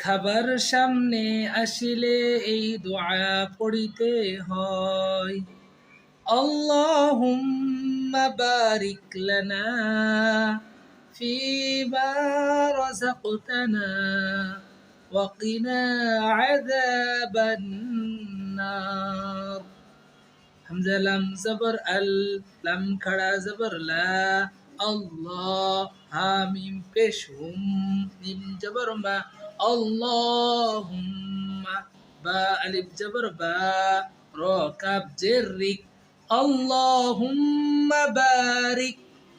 খাবার সামনে আসিলে এই দোয়া পড়িতে হয় আল্লাহুম্মা বারিক লানা ফিমা রাযাকতানা وقنا عذاب النار হামজা লাম জবর আল লাম খাড়া জবর লা আল্লাহ হামিম পেশ হুম মিম জবর মা اللهم با ألف جبر با راكب جرك اللهم بارك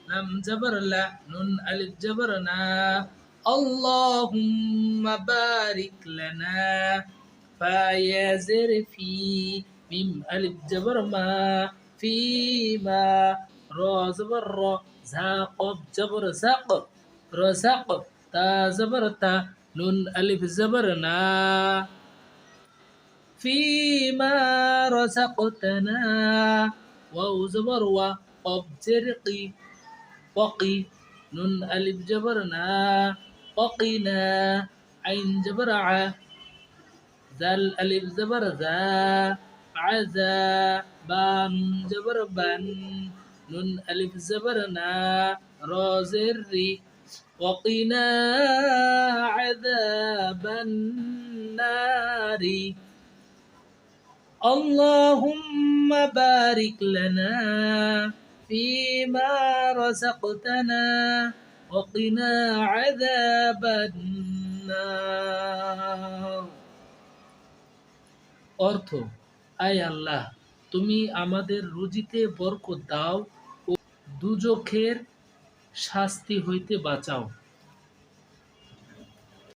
لم جبر لا نون ألف جبرنا اللهم بارك لنا فيا زرفي ميم ألف جبر ما فيما را زبر را زاقب جبر زاقب رزاقب تا زبر تا نون ألف زبرنا. فيما رزقتنا. واو زبر وقف ترقي وقي نون ألف جبرنا. وقينا عين جبرعة ذا الألف زبر ذا. عذا بان جبر بان نون ألف زبرنا. روزري وقنا عذاب النار اللهم بارك لنا فيما رزقتنا وقنا عذاب النار অর্থ আয় আল্লাহ তুমি আমাদের রুজিতে বরকত দাও ও দুজখের শাস্তি হইতে বাঁচাও।